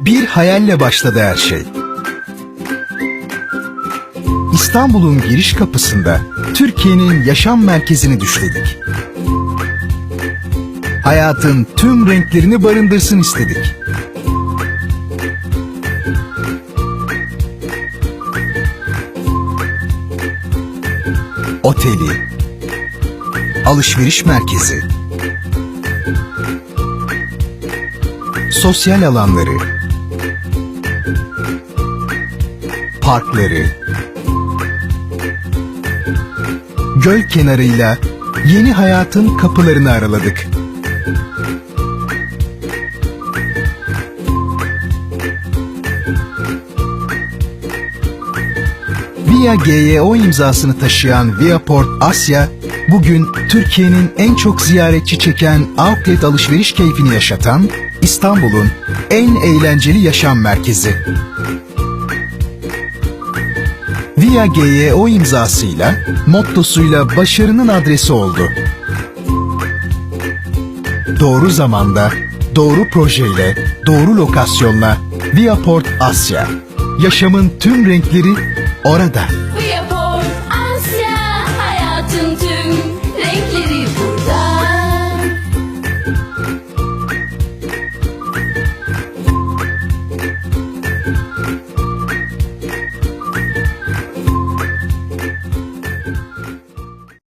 Bir hayalle başladı her şey. İstanbul'un giriş kapısında Türkiye'nin yaşam merkezini düşledik. Hayatın tüm renklerini barındırsın istedik. Oteli, alışveriş merkezi, sosyal alanları, parkları, göl kenarıyla yeni hayatın kapılarını araladık. Via GYO imzasını taşıyan Viaport Asya, bugün Türkiye'nin en çok ziyaretçi çeken outlet alışveriş keyfini yaşatan İstanbul'un en eğlenceli yaşam merkezi. Via GYO imzasıyla, mottosuyla başarının adresi oldu. Doğru zamanda, doğru projeyle, doğru lokasyonla Viaport Asya. Yaşamın tüm renkleri orada.